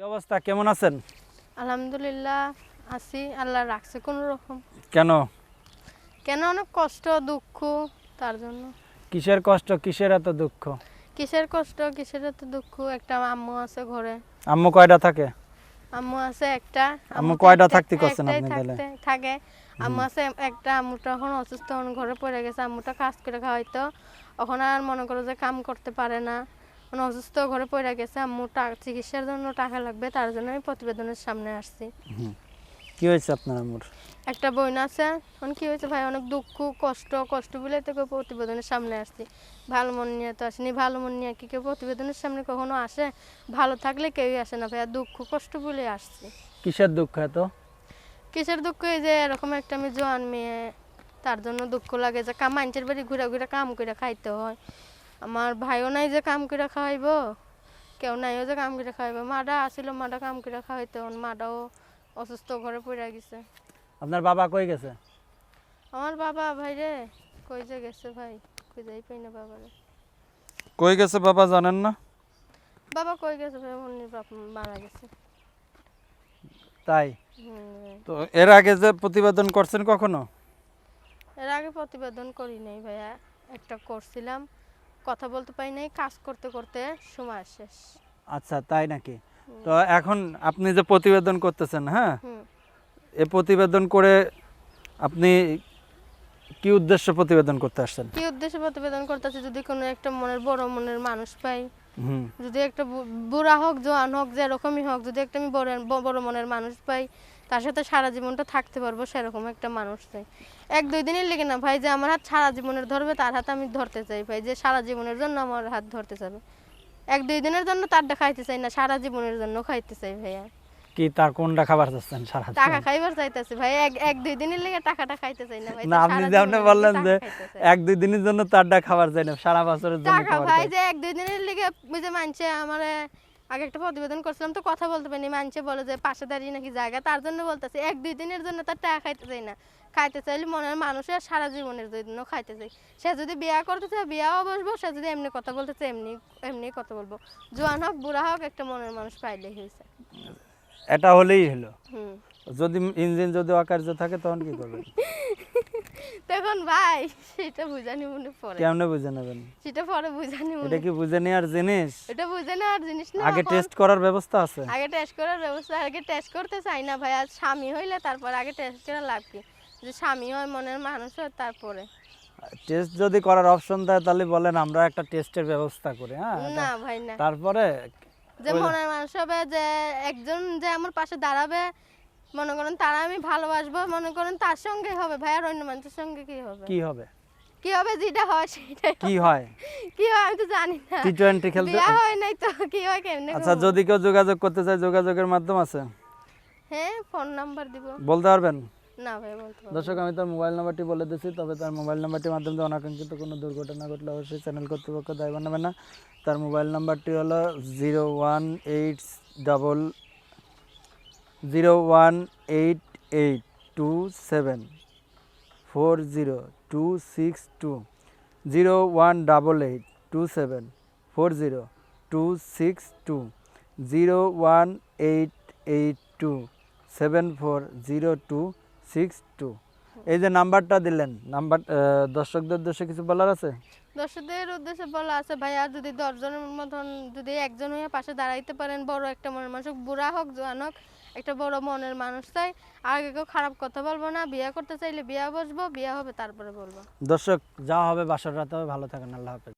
কি অবস্থা? কেমন আছেন? আলহামদুলিল্লাহ আছি। আল্লাহ রাখছে কোনো রকম। কেন? কেন অনেক কষ্ট দুঃখ তার জন্য। কিসের কষ্ট? কিসের এত দুঃখ? কিসের কষ্ট? কিসের এত দুঃখ? একটা আম্মু আছে ঘরে। আম্মু কয়টা থাকে? আম্মু আছে একটা। আম্মু কয়টা থাকতে করছেন আপনি তাহলে? থাকে। আম্মু আছে একটা আম্মুটা এখন অসুস্থ এখন ঘরে পড়ে গেছে। আম্মুটা কাজ করে খাওয়াইতো। এখন আর মনে করো যে কাম করতে পারে না। এখন অসুস্থ ঘরে পড়ে গেছে আম্মু চিকিৎসার জন্য টাকা লাগবে তার জন্য আমি প্রতিবেদনের সামনে আসছি। কি হয়েছে আপনার আম্মুর? একটা বোন আছে এখন কি হয়েছে ভাই? অনেক দুঃখ কষ্ট কষ্ট বলে তো কেউ প্রতিবেদনের সামনে আসছি। ভালো মন নিয়ে তো আসেনি ভালো মন নিয়ে কি কেউ প্রতিবেদনের সামনে কখনো আসে? ভালো থাকলে কেউই আসে না ভাইয়া দুঃখ কষ্ট বলে আসছি। কিসের দুঃখ এত? কিসের দুঃখ? এই যে এরকম একটা আমি জোয়ান মেয়ে তার জন্য দুঃখ লাগে যে কাম মানুষের বাড়ি ঘুরে ঘুরে কাম করে খাইতে হয়। আমার ভাইও নাই যে কাম করে খাওয়াইবো কেউ নাইও যে কাম করে খাওয়াইবো। মাটা আসিল মাটা কাম করে খাওয়াইতে হন মাটাও অসুস্থ ঘরে পড়ে গেছে। আপনার বাবা কই গেছে? আমার বাবা ভাই রে কই যে গেছে ভাই কই যাই পাই না বাবারে। কই গেছে বাবা জানেন না? বাবা কই গেছে ভাই উনি বাপ মারা গেছে। তাই? তো এর আগে যে প্রতিবেদন করছেন কখনো? এর আগে প্রতিবেদন করি নাই ভাইয়া। একটা করছিলাম কথা বলতে পারি নাই কাজ করতে করতে সময় শেষ। আচ্ছা তাই নাকি? তো এখন আপনি যে প্রতিবেদন করতেছেন হ্যাঁ? এ প্রতিবেদন করে আপনি কি উদ্দেশ্য প্রতিবেদন করতে আসছেন? কি উদ্দেশ্যে প্রতিবেদন করতেছে যদি কোনো একটা মনের বড় মনের মানুষ পাই যদি একটা বুড়া হোক জোয়ান হোক যেরকমই হোক যদি একটা আমি বড় বড় মনের মানুষ পাই তার সাথে সারা জীবনটা থাকতে পারব সেরকম একটা মানুষ চাই এক দুই দিনের লেগে না ভাই যে আমার হাত সারা জীবনের ধরবে তার হাত আমি ধরতে চাই ভাই যে সারা জীবনের জন্য আমার হাত ধরতে চাবে। এক দুই দিনের জন্য তারটা খাইতে চাই না সারা জীবনের জন্য খাইতে চাই ভাইয়া। কি তার কোনটা খাবার চাচ্ছেন সারা টাকা খাইবার চাইতেছি ভাই এক এক দুই দিনের লেগে টাকাটা খাইতে চাই না ভাই না আপনি যে আপনি বললেন যে এক দুই দিনের জন্য তারটা খাবার চাই না সারা বছরের জন্য টাকা ভাই যে এক দুই দিনের লেগে যে মানছে আমার আগে একটা প্রতিবেদন করছিলাম তো কথা বলতে পারিনি। মানছে বলে যে পাশে দাঁড়িয়ে নাকি জায়গা তার জন্য বলতেছে এক দুই দিনের জন্য তার টাকা খাইতে চাই না। খাইতে চাইলে মনের মানুষের সারা জীবনের জন্য খাইতে চাই। সে যদি বিয়া করতে চায় বিয়াও বসবো সে যদি এমনি কথা বলতে চায় এমনি এমনি কথা বলব। জোয়ান হোক বুড়া হোক একটা মনের মানুষ পাইলেই হয়েছে এটা হলেই হলো। যদি ইঞ্জিন যদি অকার্য থাকে তখন কি করবেন? তখন ভাই সেটা বুঝানি মনে পড়ে। কেমনে বুঝে নেবেন? সেটা পরে বুঝানি এটা কি বুঝে নেওয়ার জিনিস? এটা বুঝে না আর জিনিস না আগে টেস্ট করার ব্যবস্থা আছে? আগে টেস্ট করার ব্যবস্থা আগে টেস্ট করতে চাই না ভাই আর স্বামী হইলে তারপর আগে টেস্ট করে লাভ কি? যে স্বামী হয় মনের মানুষ হয় তারপরে। টেস্ট যদি করার অপশন দেয় তাহলে বলেন আমরা একটা টেস্টের ব্যবস্থা করি হ্যাঁ না ভাই না। তারপরে যে মনের মানুষ হবে যে একজন যে আমার পাশে দাঁড়াবে মনে করেন তারা আমি ভালোবাসবো মনে করেন তার সঙ্গে হবে। ভাই আর অন্য মানুষের সঙ্গে কি হবে? কি হবে? কি হবে যেটা হয় সেটাই কি হয়? কি হয় আমি তো জানি না। টি টোয়েন্টি খেলতে বিয়া হয় নাই তো কি হয় কেমনে আচ্ছা যদি কেউ যোগাযোগ করতে চায় যোগাযোগের মাধ্যম আছে? হ্যাঁ ফোন নাম্বার দিব। বলতে পারবেন? না ভাই বলতে পারব না। দর্শক আমি তার মোবাইল নাম্বারটি বলে দিচ্ছি তবে তার মোবাইল নাম্বারটির মাধ্যমে দিয়ে অনাকাঙ্ক্ষিত কোনো দুর্ঘটনা ঘটলে অবশ্যই চ্যানেল কর্তৃপক্ষ দায়বান নেবে না। তার মোবাইল নাম্বারটি হলো zero one eight double zero one eight eight two seven four zero two six two zero one double eight two seven four zero two six two zero one eight eight two seven four zero two six two এই যে নাম্বারটা দিলেন, number দর্শকদের উদ্দেশ্যে কিছু বলার আছে? দর্শকদের উদ্দেশ্যে বলা আছে ভাই আর যদি দশজনের মতন যদি একজন হয়ে পাশে দাঁড়াইতে পারেন, বড় একটা মনের মানুষ বুড়া হোক, জোয়ান হোক একটা বড় মনের মানুষ চাই। আগে কেউ খারাপ কথা বলব না, বিয়ে করতে চাইলে বিয়ে বসবো, বিয়ে হবে তারপরে বলব। দর্শক, যা হবে বাসার রাতে ভালো থাকেন, আল্লাহ হাফেজ।